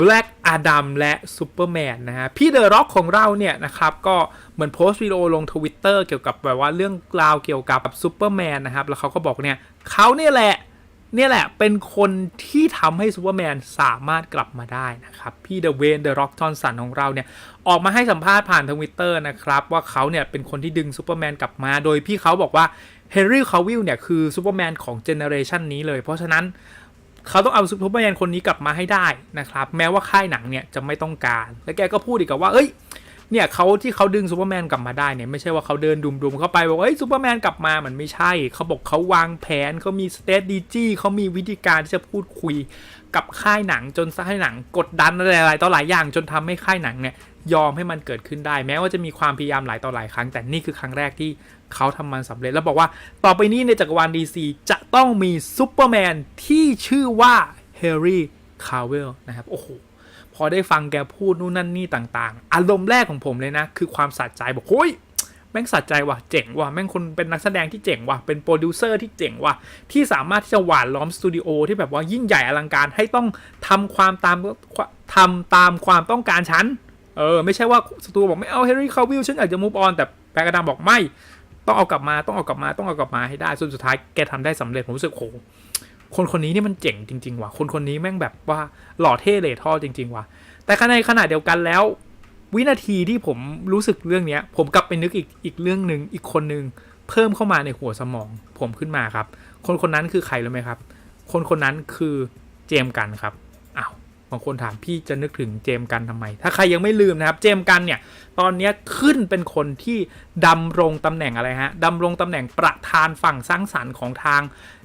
Black Adam และ Superman นะฮะ พี่เดอะร็อกของเราเนี่ยนะครับ ก็เหมือนโพสต์วิดีโอลงทวิตเตอร์เกี่ยวกับแบบว่าเรื่องราวเกี่ยวกับซูเปอร์แมนนะครับ แล้วเขาก็บอกเนี่ยเขาเนี่ยแหละ เนี่ยแหละเป็นคนที่ทำให้ซูเปอร์แมนสามารถกลับมาได้นะครับ พี่เดอะเวนเดอะร็อกจอนสันของเราเนี่ย ออกมาให้สัมภาษณ์ผ่านทวิตเตอร์นะครับ ว่าเขาเนี่ยเป็นคนที่ดึงซูเปอร์แมนกลับมา โดยพี่เขาบอกว่าเฮนรี่คาวิลเนี่ยคือซูเปอร์แมนของเจเนอเรชันนี้เลย เพราะฉะนั้น เขาต้องเอาซูเปอร์แมนคนนี้กลับมาให้ได้นะครับ แม้ว่าค่ายหนังเนี่ยจะไม่ต้องการ และแกก็พูดอีกกับว่า เอ้ย เนี่ยเขาที่เขาดึงซูเปอร์แมนกลับมาได้เนี่ยไม่ใช่ว่าเขาเดินดุมๆเข้าไปบอกว่าเฮ้ยซูเปอร์แมนกลับมามันไม่ใช่ เขาบอกเขาวางแผนเขามีสเตตดีจี้เขามีวิธีการที่จะพูดคุยกับค่ายหนังจนค่ายหนังกดดันอะไรๆต่อหลายอย่างจนทำให้ค่ายหนังเนี่ยยอมให้มันเกิดขึ้นได้ แม้ว่าจะมีความพยายามหลายต่อหลายครั้ง แต่นี่คือครั้งแรกที่ เขาทำมันสำเร็จแล้วบอกว่าต่อไปนี้ในจักรวาลดีซีจะต้องมีซูเปอร์แมนที่ชื่อว่าเฮร์รี่คาร์เวลนะครับ โอ้โห พอได้ฟังแกพูดนู่นนั่นนี่ต่างๆ อารมณ์แรกของผมเลยนะ คือความสะใจบอกโอ้ยแม่งสะใจว่ะเจ๋งว่ะแม่งคนเป็นนักแสดงที่เจ๋งว่ะเป็นโปรดิวเซอร์ที่เจ๋งว่ะที่สามารถที่จะหวานล้อมสตูดิโอที่แบบว่ายิ่งใหญ่อลังการให้ต้องทำความตามทำตามความต้องการฉันเออไม่ใช่ว่าสตูบอกไม่เอาเฮนรี่คาวิลฉันอาจจะมูฟออนแต่แปกระดังบอกไม่ ต้องเอากลับมาต้องเอากลับมาต้องเอากลับมาให้ได้ส่วนสุดท้ายแกทำได้สำเร็จผมรู้สึกโหคนคนนี้นี่มันเจ๋งจริง ๆ ว่ะ คนคนนี้แม่งแบบว่าหล่อเท่เลยท่อจริง ๆ ว่ะ แต่ในขณะเดียวกันแล้ว วินาทีที่ผมรู้สึกเรื่องเนี้ย ผมกลับไปนึกอีกอีกเรื่องหนึ่งอีกคนหนึ่งเพิ่มเข้ามาในหัวสมอง ผมขึ้นมาครับ คนคนนั้นคือใครรู้ไหมครับ คนคนนั้นคือเจมส์กันครับ อ้างคนถามพี่จะนึกถึงเจมส์กันทำไม ถ้าใครยังไม่ลืมนะครับ เจมส์กันเนี่ย ตอนนี้ขึ้นเป็นคนที่ดำรงตำแหน่งอะไรฮะดำรงตำแหน่งประธานฝั่งสร้างสรรค์ของทาง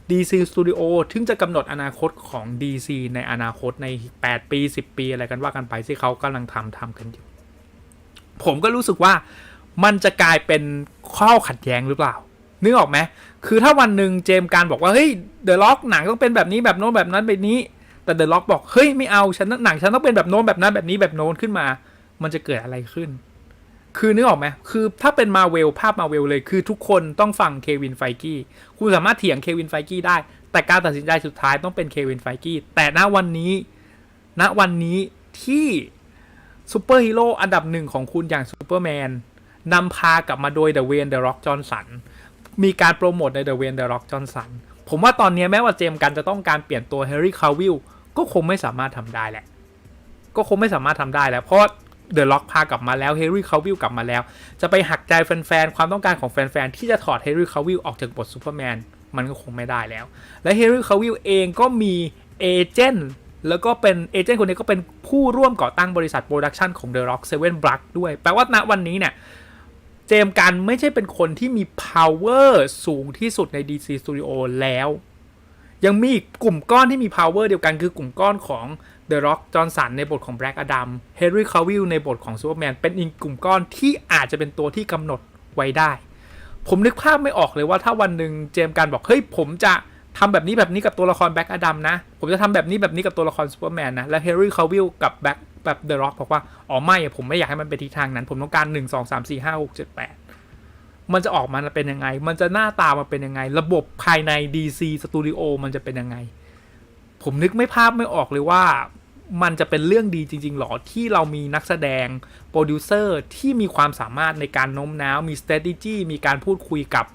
DC Studio ถึงจะกำหนดอนาคตของ DC ในอนาคตใน 8 ปี 10 ปี อะไรกันว่ากันไปที่เขากำลังทำทำกันอยู่ ผมก็รู้สึกว่ามันจะกลายเป็นข้อขัดแย้งหรือเปล่า นึกออกไหม คือถ้าวันหนึ่งเจมส์การบอกว่า เฮ้ย เดอะล็อกหนังต้องเป็นแบบนี้แบบโน้นแบบนั้นแบบนี้ แต่เดอะล็อกบอกเฮ้ยไม่เอาฉันหนังฉันต้องเป็นแบบโน้นแบบนั้นแบบนี้แบบโน้นขึ้นมา มันจะเกิดอะไรขึ้น คือนึกออกไหมคือถ้าเป็นมาเวลภาพมาเวลเลย คือทุกคนต้องฟังเควินไฟกี้คุณสามารถเถียงเควินไฟกี้ได้ แต่การตัดสินใจสุดท้ายต้องเป็นเควินไฟกี้แต่ณวันนี้ณวันนี้ที่ซูเปอร์ฮีโร่อันดับหนึ่งของคุณอย่างซูเปอร์แมนนำพากลับมาโดยเดอะเวนเดอะร็อกจอห์นสันมีการโปรโมทในเดอะเวนเดอะร็อกจอห์นสันผมว่าตอนนี้แม้ว่าเจมส์กันจะต้องการเปลี่ยนตัวเฮร์รี่คาวิล ก็คงไม่สามารถทำได้แหละ ก็คงไม่สามารถทำได้แล้ว เพราะเดอะล็อกพากลับมาแล้วเฮร์รี่คาวิลกลับมาแล้ว จะไปหักใจแฟนๆ ความต้องการของแฟนๆ ที่จะถอดเฮร์รี่คาวิลออกจากบทซูเปอร์แมนมันก็คงไม่ได้แล้ว และเฮร์รี่คาวิลเองก็มีเอเจนต์แล้วก็เป็นเอเจนต์คนนี้ก็เป็นผู้ร่วมก่อตั้งบริษัทโปรดักชันของ The Rock Seven Black ด้วย แปลว่าณวันนี้เนี่ยเจมส์กันไม่ใช่เป็นคนที่มี power สูงที่สุดใน DC Studio แล้ว ยังมีอีกกลุ่มก้อนที่มี power เดียวกันคือกลุ่มก้อนของ The Rock จอห์นสันในบทของ Black Adam Henry Cavill ในบทของ Superman เป็นอีกกลุ่มก้อนที่อาจจะเป็นตัวที่กำหนดไว้ได้ ผมนึกภาพไม่ออกเลยว่าถ้าวันหนึ่งเจมกันบอก เฮ้ย ผมจะทำแบบนี้แบบนี้กับตัวละคร Black Adam นะ ผมจะทำแบบนี้แบบนี้กับตัวละคร Superman นะ และ Henry Cavill กับ Black แบบ The Rock บอกว่า อ๋อไม่ ผมไม่อยากให้มันไปทิศทางนั้น ผมต้องการ 1 2 3 4 5 6 7 8 มันจะออกมาเป็นยังไง มันจะหน้าตามาเป็นยังไง ระบบภายใน DC Studio มันจะเป็นยังไง ผมนึกไม่ภาพไม่ออกเลยว่า มันจะเป็นเรื่องดีจริง ๆ หรอ ที่เรามีนักแสดง โปรดิวเซอร์ที่มีความสามารถในการโน้มน้าว มี strategy มีการพูดคุยกับ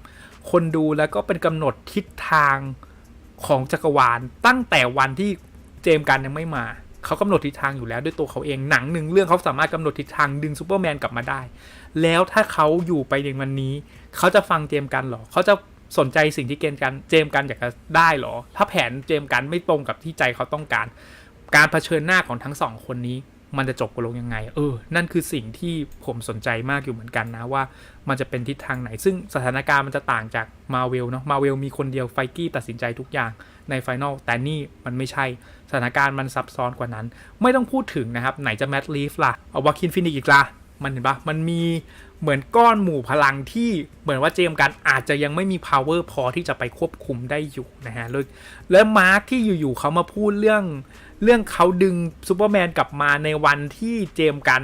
คนดูแล้วก็เป็นกำหนดทิศทางของจักรวาลตั้งแต่วันที่เจมกันยังไม่มา เขากำหนดทิศทางอยู่แล้วด้วยตัวเขาเองหนังหนึ่งเรื่องเขาสามารถกำหนดทิศทางดึงซูเปอร์แมนกลับมาได้ แล้วถ้าเขาอยู่ไปในวันนี้ เขาจะฟังเจมกันหรอ เขาจะสนใจสิ่งที่เกณฑ์กันเจมกันอยากจะได้หรอ ถ้าแผนเจมกันไม่ตรงกับที่ใจเขาต้องการ การเผชิญหน้าของทั้งสองคนนี้ มันจะจบลงยังไง เออ นั่นคือสิ่งที่ผมสนใจมากอยู่เหมือนกันนะว่า มันจะเป็นทิศทางไหน ซึ่งสถานการณ์มันจะต่างจากมาเวลเนาะมาเวลมีคนเดียวไฟกี้ตัดสินใจทุกอย่างในไฟนอลแต่นี่มันไม่ใช่สถานการณ์มันซับซ้อนกว่านั้น ไม่ต้องพูดถึงนะครับ ไหนจะแมตต์ลีฟล่ะเอาวาคินฟินิกอีกล่ะ มันเห็นปะมันมีเหมือนก้อนหมู่พลังที่เหมือนว่าเจมกันอาจจะยังไม่มี power พอที่จะไปควบคุมได้อยู่นะฮะเลยแล้วมาร์คที่อยู่ๆเขามาพูดเรื่อง เรื่องเขาดึงซูเปอร์แมนกลับมาในวันที่เจมกัน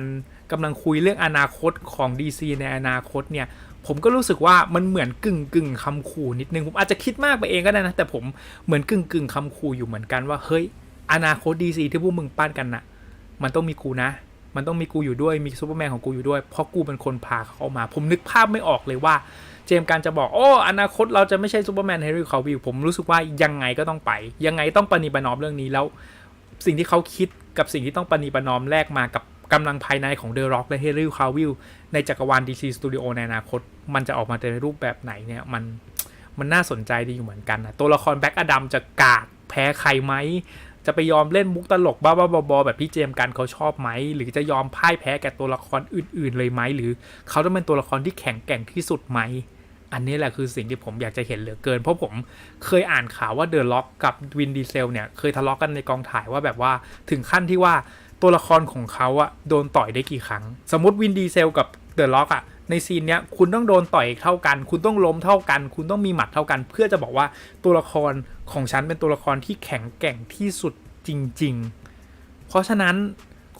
กำลังคุยเรื่องอนาคตของ DC ในอนาคตเนี่ยผมก็รู้สึกว่ามันเหมือนกึ่งกึ่งคำขู่นิดนึง ผมอาจจะคิดมากไปเองก็ได้นะ แต่ผมเหมือนกึ่งกึ่งคำขู่อยู่เหมือนกันว่า เฮ้ย อนาคต DC ที่พวกมึงปั้นกันน่ะ มันต้องมีกูนะ มันต้องมีกูอยู่ด้วยมีซูเปอร์แมนของกูอยู่ด้วย เพราะกูเป็นคนพาเขามา ผมนึกภาพไม่ออกเลยว่า เจมการจะบอก โอ้ อนาคตเราจะไม่ใช่ซูเปอร์แมนเฮนรี่คาวิลผมรู้สึกว่ายังไงก็ต้องไป ยังไงต้องปณีประนอมเรื่องนี้แล้ว สิ่งที่เขาคิดกับสิ่งที่ต้องปณีประนอมแลกมากับกำลังภายในของเดอะร็อกและเฮนรี่คาวิลในจักรวาล DC Studio ในอนาคต มันจะออกมาในรูปแบบไหนเนี่ยมันมันน่าสนใจดีอยู่เหมือนกันนะตัวละครแบ็กอดัมจะกากแพ้ใครไหม จะไปยอมเล่นมุกตลกบ้าๆบอๆแบบพี่เจมส์กันเขาชอบไหม หรือจะยอมพ่ายแพ้แก่ตัวละครอื่น ๆ เลยไหม หรือเขาจะเป็นตัวละครที่แข็งแกร่งที่สุดไหม อันนี้แหละคือสิ่งที่ผมอยากจะเห็นเหลือเกิน เพราะผมเคยอ่านข่าวว่าเดอะล็อกกับวินดีเซลเนี่ยเคยทะเลาะกันในกองถ่ายว่าแบบว่าถึงขั้นที่ว่าตัวละครของเขาอะโดนต่อยได้กี่ครั้ง สมมติวินดีเซลกับเดอะล็อกอะ ในซีนเนี้ยคุณต้องโดนต่อยเท่ากัน คุณต้องล้มเท่ากัน คุณต้องมีหมัดเท่ากัน เพื่อจะบอกว่าตัวละครของฉันเป็นตัวละครที่แข็งแกร่งที่สุดจริง ๆ เพราะฉะนั้น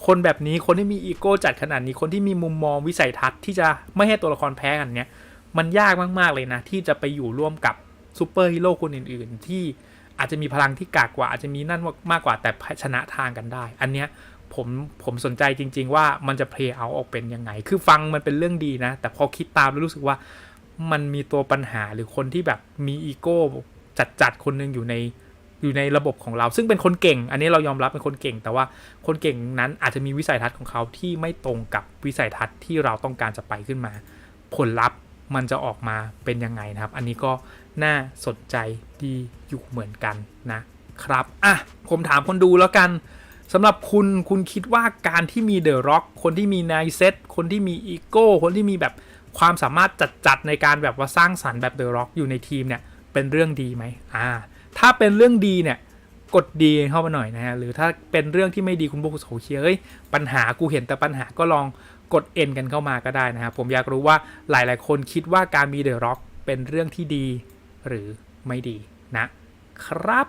คนแบบนี้คนที่มีอีโก้จัดขนาดนี้คนที่มีมุมมองวิสัยทัศน์ที่จะไม่ให้ตัวละครแพ้กันเนี้ยมันยากมากๆเลยนะ ที่จะไปอยู่ร่วมกับซูเปอร์ฮีโร่คนอื่น ๆ ที่อาจจะมีพลังที่กากกว่าอาจจะมีนั่นมากกว่าแต่ชนะทางกันได้ อันเนี้ย ผมผมสนใจจริง ๆ ว่ามันจะเพลย์เอาออกเป็นยังไง คือฟังมันเป็นเรื่องดีนะ แต่พอคิดตามแล้วรู้สึกว่ามันมีตัวปัญหาหรือคนที่แบบมีอีโก้จัดๆคนหนึงอยู่ในอยู่ในระบบของเรา ซึ่งเป็นคนเก่ง อันนี้เรายอมรับเป็นคนเก่ง แต่ว่าคนเก่งนั้นอาจจะมีวิสัยทัศน์ของเขาที่ไม่ตรงกับวิสัยทัศน์ที่เราต้องการจะไปขึ้นมา ผลลัพธ์มันจะออกมาเป็นยังไงนะครับ อันนี้ก็น่าสนใจดีอยู่เหมือนกันนะครับ อะ ผมถามคนดูแล้วกัน สำหรับคุณคุณคิดว่าการที่มีเดอะร็อกคนที่มีนายเซตคนที่มีอีโก้คนที่มีแบบความสามารถจัดๆในการแบบว่าสร้างสรรค์แบบเดอะร็อกอยู่ในทีมเนี่ยเป็นเรื่องดีไหมอ่า ถ้าเป็นเรื่องดีเนี่ยกดดีเข้ามาหน่อยนะฮะหรือถ้าเป็นเรื่องที่ไม่ดีคุณบอกโอเคเอ้ยปัญหากูเห็นแต่ปัญหาก็ลองกดเอ็นกันเข้ามาก็ได้นะครับผมอยากรู้ว่าหลายๆ คนคิดว่าการมีเดอะร็อกเป็นเรื่องที่ดีหรือไม่ดีนะครับ